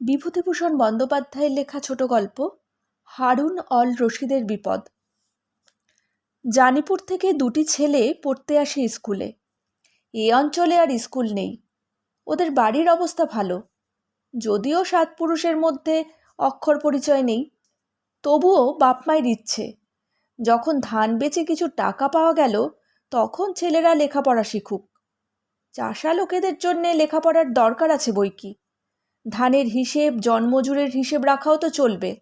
বিভূতিভূষণ বন্দ্যোপাধ্যায়ের লেখা ছোট গল্প, হারুন অল রশিদের বিপদ। জানিপুর থেকে দুটি ছেলে পড়তে আসে স্কুলে। এ অঞ্চলে আর স্কুল নেই। ওদের বাড়ির অবস্থা ভালো। যদিও সাত পুরুষের মধ্যে অক্ষর পরিচয় নেই, তবুও বাপ মায়ের ইচ্ছে। যখন ধান বেচে কিছু টাকা পাওয়া গেল, তখন ছেলেরা লেখাপড়া শিখুক। চাষা লোকেদের জন্যে লেখাপড়ার দরকার আছে বই কি? ধানের হিসেব, জন্মজুরের হিসেব রাখাও তো চলবে।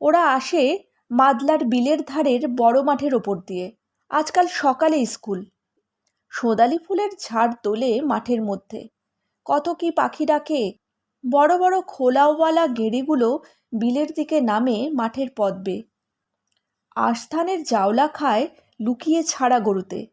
ওরা আসে মাদলার বিলের ধারের বড় মাঠের ওপর দিয়ে। আজকাল সকালে স্কুল। সোদালি ফুলের ঝাড় তোলে মাঠের মধ্যে। কত কি পাখি ডাকে। বড় বড় খোলাওয়ালা গেড়িগুলো বিলের দিকে নামে মাঠের পথ বেয়ে আস্থানের জাওলা খায় লুকিয়ে ছাড়া গরুতে।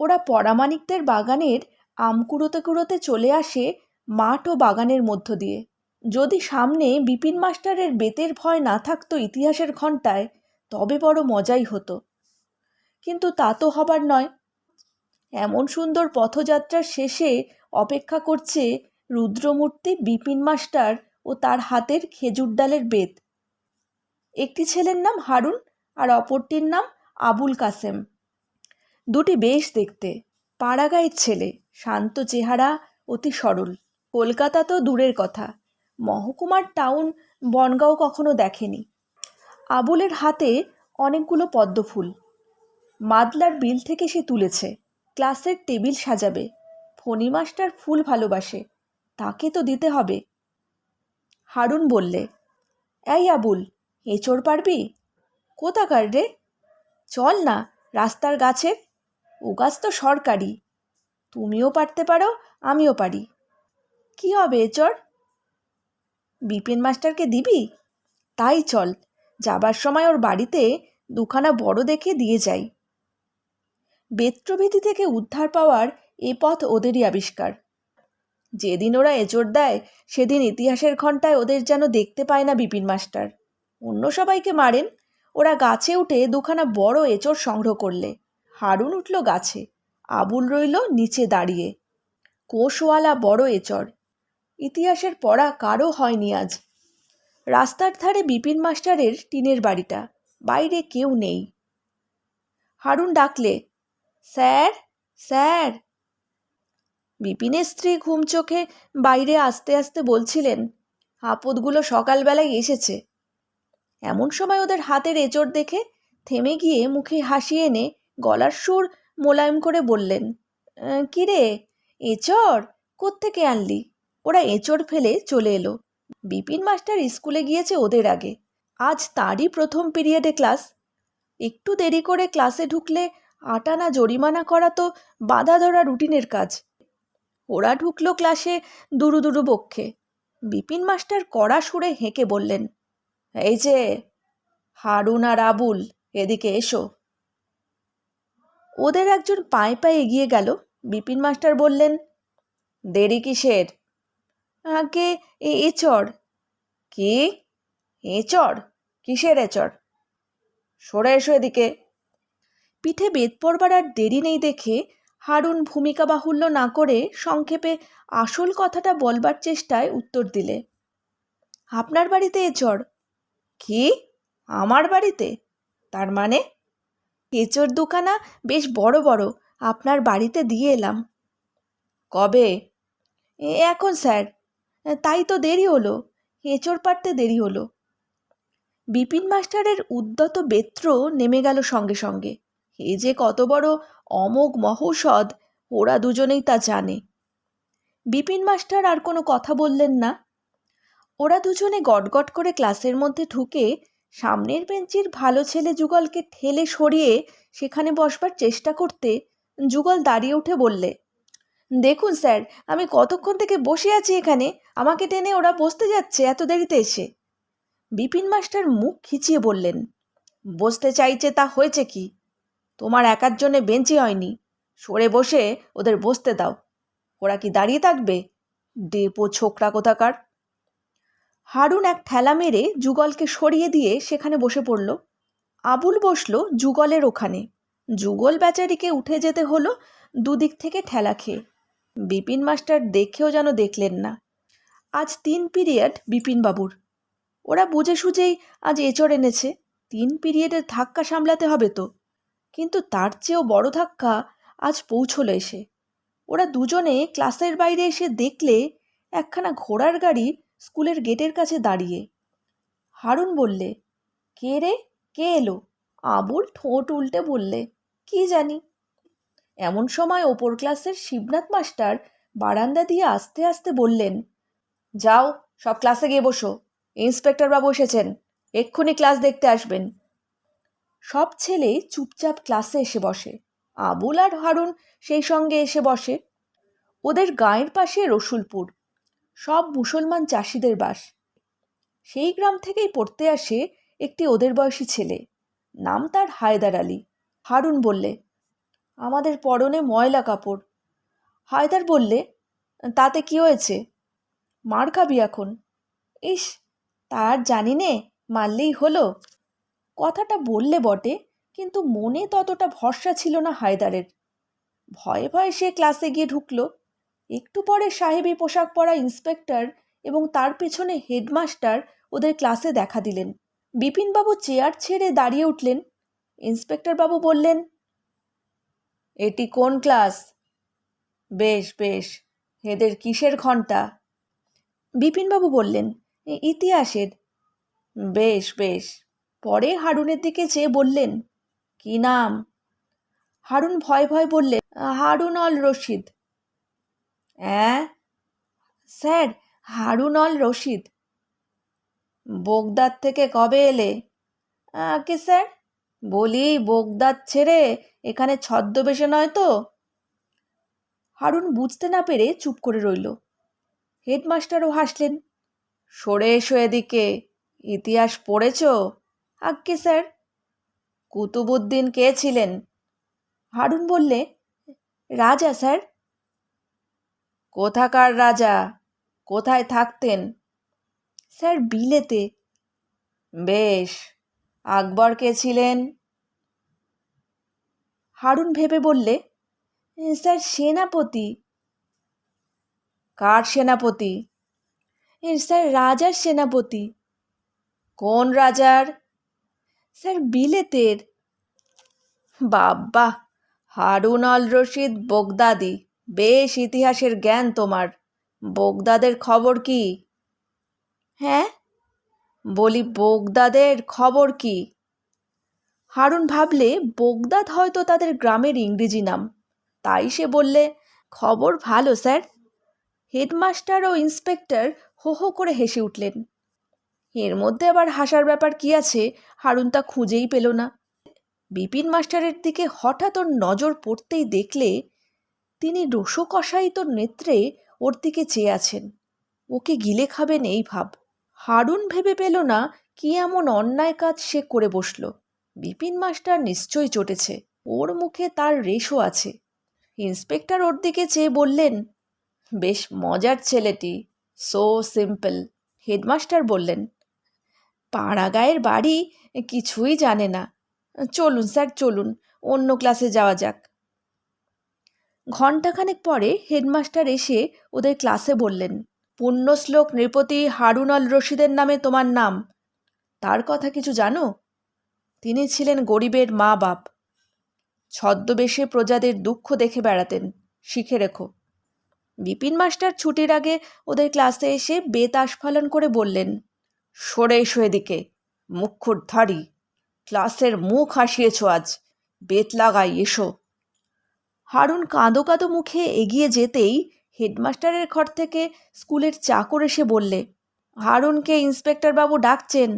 ওরা পরামানিকদের বাগানের আম কুড়োতে কুড়োতে চলে আসে মাঠ ও বাগানের মধ্য দিয়ে। যদি সামনে বিপিন মাস্টারের বেতের ভয় না থাকতো ইতিহাসের ঘণ্টায়, তবে বড় মজাই হতো। কিন্তু তা তো হবার নয়। এমন সুন্দর পথযাত্রার শেষে অপেক্ষা করছে রুদ্রমূর্তি, বিপিন মাস্টার ও তার হাতের খেজুর ডালের বেত। একটি ছেলের নাম হারুন আর অপরটির নাম আবুল কাসেম। দুটি বেশ দেখতে। পাড়াগাঁয়ের ছেলে, শান্ত চেহারা, অতি সরল। কলকাতা তো দূরের কথা। মহকুমার টাউন বনগাঁও কখনো দেখেনি। আবুলের হাতে অনেকগুলো পদ্মফুল। মাদলার বিল থেকে সে তুলেছে। ক্লাসের টেবিল সাজাবে। ফণি মাস্টার ফুল ভালোবাসে। তাকে তো দিতে হবে। হারুন বললে, এই আবুল, এঁচড় পারবি? কোথাকার রে? চল না, রাস্তার গাছের ও গাছ তো সরকারি। তুমিও পারতে পারো, আমিও পারি। কি হবে এচড় বিপিন মাস্টারকে দিবি? তাই চল, যাবার সময় ওর বাড়িতে দুখানা বড় দেখে দিয়ে যাই। বেত্রভীতি থেকে উদ্ধার পাওয়ার এ পথ ওদেরই আবিষ্কার। যেদিন ওরা এচড় দেয়, সেদিন ইতিহাসের ঘণ্টায় ওদের যেন দেখতে পায় না বিপিন মাস্টার। অন্য সবাইকে মারেন, ওরা গাছে উঠে দুখানা বড় এচড় সংগ্রহ করলে। হারুন উঠল গাছে। আবুল রইল নিচে দাঁড়িয়ে। কোষওয়ালা বড় এচড় ইতিহাসের পড়া কারও হয়নি আজ। রাস্তার ধারে বিপিন মাস্টারের টিনের বাড়িটা। বাইরে কেউ নেই। হারুন ডাকলে, স্যার স্যার। বিপিনের স্ত্রী ঘুম চোখে বাইরে আস্তে আস্তে বলছিলেন, আপদগুলো সকালবেলায় এসেছে। এমন সময় ওদের হাতের এচড় দেখে থেমে গিয়ে মুখে হাসি এনে গলার সুর মোলায়েম করে বললেন কিরে? এচড়? কোত্থেকে আনলি? ওরা এঁচড় ফেলে চলে এলো। বিপিন মাস্টার স্কুলে গিয়েছে ওদের আগে। আজ তারই প্রথম পিরিয়ডে ক্লাস। একটু দেরি করে ক্লাসে ঢুকলে আটানা জরিমানা করা তো বাধা ধরা রুটিনের কাজ। ওরা ঢুকলো ক্লাসে দুরু দুরু বক্ষে। বিপিন মাস্টার কড়া সুরে হেঁকে বললেন, এই যে, হারুন আর আবুল, এদিকে এসো। ওদের একজন পায়ে পায়ে এগিয়ে গেল। বিপিন মাস্টার বললেন, দেরি কিসের? আগে এচড় কি? এচড় কিসের এচড় সরে এসো এদিকে। পিঠে বেদ পড়বার আর দেরি নেই দেখে হারুন ভূমিকা বাহুল্য না করে সংক্ষেপে আসল কথাটা বলবার চেষ্টায় উত্তর দিলে, আপনার বাড়িতে এচড় কি? আমার বাড়িতে? তার মানে? এচোর দুখানা বেশ বড় বড়। আপনার বাড়িতে দিয়ে এলাম। কবে? এখন স্যার। তাই তো দেরি হলো। এঁচড় পারতে দেরি হলো। বিপিন মাস্টারের উদ্যত বেত্র নেমে গেল সঙ্গে সঙ্গে। এ যে কত বড় অমোঘ মহৌষধ, ওরা দুজনেই তা জানে। বিপিন মাস্টার আর কোনো কথা বললেন না। ওরা দুজনে গটগট করে ক্লাসের মধ্যে ঢুকে সামনের বেঞ্চির ভালো ছেলে যুগলকে ঠেলে সরিয়ে সেখানে বসবার চেষ্টা করতে যুগল দাঁড়িয়ে উঠে বললে, দেখুন স্যার, আমি কতক্ষণ থেকে বসে আছি এখানে? আমাকে টেনে ওরা বসতে যাচ্ছে এত দেরিতে এসে। বিপিন মাস্টার মুখ খিচিয়ে বললেন, বসতে চাইছে তা হয়েছে কি? তোমার একার জন্যে বেঞ্চি হয়নি। সরে বসে ওদের বসতে দাও। ওরা কি দাঁড়িয়ে থাকবে? ডেপো ছোকরা কোথাকার? হারুন এক ঠেলা মেরে যুগলকে সরিয়ে দিয়ে সেখানে বসে পড়ল। আবুল বসল যুগলের ওখানে। যুগল বেচারিকে উঠে যেতে হলো দুদিক থেকে ঠেলা খেয়ে। বিপিন মাস্টার দেখেও যেন দেখলেন না। আজ তিন পিরিয়ড বিপিনবাবুর। ওরা বুঝে সুঝেই আজ এচড় এনেছে। তিন পিরিয়ডের ধাক্কা সামলাতে হবে তো। কিন্তু তার চেয়েও বড় ধাক্কা আজ পৌঁছলো এসে। ওরা দুজনে ক্লাসের বাইরে এসে দেখলে একখানা ঘোড়ার গাড়ি স্কুলের গেটের কাছে দাঁড়িয়ে। হারুন বললে, কে রে? কে এলো? আবুল ঠোঁট উল্টে বললে, কি জানি? এমন সময় ওপর ক্লাসের শিবনাথ মাস্টার বারান্দা দিয়ে আস্তে আস্তে বললেন, যাও, সব ক্লাসে গিয়ে বসো। ইন্সপেক্টর বাবু এসেছেন। এক্ষুনি ক্লাস দেখতে আসবেন। সব ছেলে চুপচাপ ক্লাসে এসে বসে। আবুল আর হারুন সেই সঙ্গে এসে বসে। ওদের গাঁয়ের পাশে রসুলপুর। সব মুসলমান চাষিদের বাস। সেই গ্রাম থেকেই পড়তে আসে একটি ওদের বয়সী ছেলে। নাম তার হায়দার আলী। হারুন বললে, আমাদের পরনে ময়লা কাপড়। হায়দার বললে, তাতে কি হয়েছে? মার খাবি এখন? ইস তার জানি নে, মারলেই হলো। কথাটা বললে বটে, কিন্তু মনে ততটা ভরসা ছিল না হায়দারের। ভয়ে ভয়ে সে ক্লাসে গিয়ে ঢুকলো। একটু পরে সাহেবী পোশাক পরা ইন্সপেক্টর এবং তার পেছনে হেডমাস্টার ওদের ক্লাসে দেখা দিলেন। বিপিনবাবু চেয়ার ছেড়ে দাঁড়িয়ে উঠলেন। ইন্সপেক্টরবাবু বললেন, এটি কোন ক্লাস? বেশ বেশ, এদের কিসের ঘণ্টা বিপিনবাবু বললেন ইতিহাসের। বেশ বেশ, পরে হারুনের দিকে চেয়ে বললেন, কি নাম? হারুন ভয় ভয় বললেন হারুন অল রশিদ। হ্যাঁ sir, Harun al Rashid. Baghdad থেকে কবে এলে? কে স্যার? বলি, বোগদাদ ছেড়ে এখানে ছদ্মবেশে নয় তো? হারুন বুঝতে না পেরে চুপ করে রইল। হেডমাস্টারও হাসলেন। সরে এসো এদিকে, ইতিহাস পড়েছ? আজ্ঞে স্যার? কুতুবুদ্দিন কে ছিলেন? হারুন বললে, রাজা স্যার। কোথাকার রাজা? কোথায় থাকতেন? স্যার, বিলেতে। বেশ আকবর কে ছিলেন। হারুন ভেবে বললে, স্যার, সেনাপতি। কার সেনাপতি? স্যার, রাজার সেনাপতি। কোন রাজার? স্যার, বিলেতের। বাব্বা হারুন অল রশিদ, বোগদাদি। বেশ ইতিহাসের জ্ঞান তোমার। বোগদাদের খবর কি? হ্যাঁ? বলি, বোগদাদের খবর কি? হারুন ভাবলে, বোগদাদ হয়তো তাদের গ্রামের ইংরেজি নাম। তাই সে বললে, খবর ভালো, স্যার। হেডমাস্টার ও ইন্সপেক্টর হো হো করে হেসে উঠলেন। এর মধ্যে আবার হাসার ব্যাপার কি আছে, হারুন তা খুঁজেই পেল না। বিপিন মাস্টারের দিকে হঠাৎ ওর নজর পড়তেই দেখলে তিনি রসকষায়িত নেত্রে ওর দিকে চেয়ে আছেন। ওকে গিলে খাবেন এই ভাব। হারুন ভেবে পেল না কি এমন অন্যায় কাজ সে করে বসল। বিপিন মাস্টার নিশ্চয়ই চটেছে। ওর মুখে তার রেশও আছে। ইন্সপেক্টর ওর দিকে চেয়ে বললেন, বেশ মজার ছেলেটি। So simple. হেডমাস্টার বললেন, পাড়াগাঁয়ের বাড়ি কিছুই জানে না। চলুন স্যার, চলুন। অন্য ক্লাসে যাওয়া যাক। ঘণ্টাখানেক পরে হেডমাস্টার এসে ওদের ক্লাসে বললেন, পুণ্যশ্লোক নৃপতি হারুন আল রশিদের নামে তোমার নাম। তার কথা কিছু জানো? তিনি ছিলেন গরিবের মা বাপ। ছদ্মবেশে প্রজাদের দুঃখ দেখে বেড়াতেন, শিখে রেখো বিপিন মাস্টার ছুটির আগে ওদের ক্লাসে এসে বেত আস্ফালন করে বললেন, সরে এসো এদিকে মুখ্যর ধারি ক্লাসের মুখ হাসিয়েছ আজ। বেত লাগাই, এসো। হারুন কাঁদো কাঁদো মুখে এগিয়ে যেতেই হেডমাস্টারের ঘর থেকে স্কুলের চাকর এসে বললে, হারুনকে ইন্সপেক্টর বাবু ডাকছেন।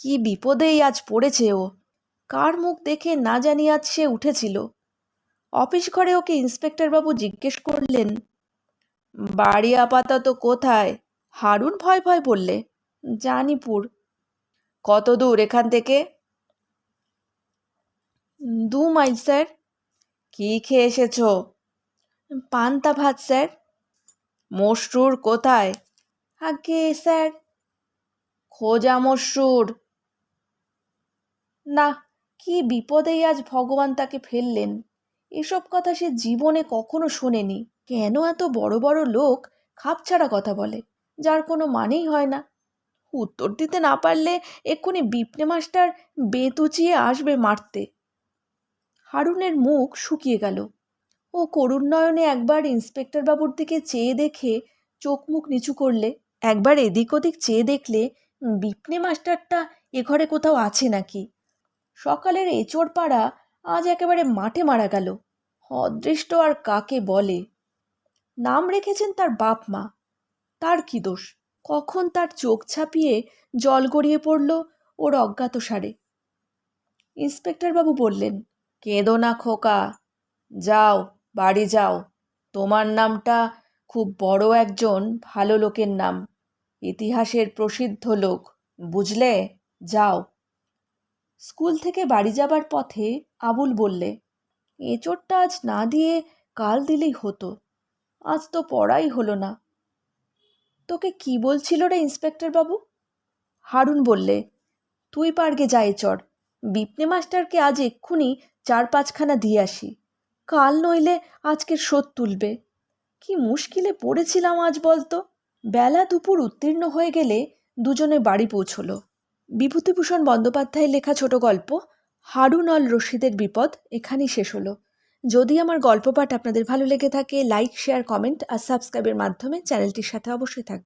কি বিপদেই আজ পড়েছে ও। কার মুখ দেখে না জানি আজ সে উঠেছিল। অফিস ঘরে ওকে ইন্সপেক্টর বাবু জিজ্ঞেস করলেন, বাড়ি আপাতত কোথায়? হারুন ভয় ভয় বললে, জানিপুর। কত দূর এখান থেকে? দু মাইল, স্যার। কি খেয়ে এসেছ? পান্তা ভাত, স্যার। মশরুর কোথায়? আগে, স্যার। খোঁজা মশরুর না, কি বিপদেই আজ ভগবান তাকে ফেললেন। এসব কথা সে জীবনে কখনো শোনেনি। কেন এত বড় বড় লোক খাপছাড়া কথা বলে? যার কোনো মানেই হয় না। উত্তর দিতে না পারলে এক্ষুনি বিপনে মাস্টার বেতুচিয়ে আসবে মারতে। হারুনের মুখ শুকিয়ে গেল। ও করুণ নয়নে একবার ইন্সপেক্টর বাবুর দিকে চেয়ে দেখে চোখ মুখ নিচু করলে, একবার এদিক ওদিক চেয়ে দেখলে বিপনে মাস্টারটা এ ঘরে কোথাও আছে নাকি? সকালের এচোর পাড়া আজ একেবারে মাঠে মারা গেল। অদৃষ্ট আর কাকে বলে? নাম রেখেছেন তার বাপ মা। তার কি দোষ? কখন তার চোখ ছাপিয়ে জল গড়িয়ে পড়ল ওর অজ্ঞাত সারে ইন্সপেক্টরবাবু বললেন কেঁদো না খোকা। যাও, বাড়ি যাও। তোমার নামটা খুব বড় একজন ভালো লোকের নাম। ইতিহাসের প্রসিদ্ধ লোক, বুঝলে? যাও। স্কুল থেকে বাড়ি যাবার পথে আবুল বললে, এঁচোড়টা আজ না দিয়ে কাল দিলেই হতো। আজ তো পড়াই হলো না। তোকে কি বলছিল রে ইন্সপেক্টর বাবু হারুন বললে, তুই পারগে যা চড় বিপনে মাস্টারকে আজ এক্ষুনি চার পাঁচখানা দিয়ে আসি। কাল নইলে আজকের শোধ তুলবে। কি মুশকিলে পড়েছিলাম আজ বলতো? বেলা দুপুর উত্তীর্ণ হয়ে গেলে দুজনে বাড়ি পৌঁছলো। বিভূতিভূষণ বন্দ্যোপাধ্যায়ের লেখা ছোট গল্প, হারুন অল রশিদের বিপদ এখানেই শেষ হলো। যদি আমার গল্প পাঠ আপনাদের ভালো লেগে থাকে লাইক শেয়ার কমেন্ট আর সাবস্ক্রাইবের মাধ্যমে চ্যানেলটির সাথে অবশ্যই থাকবে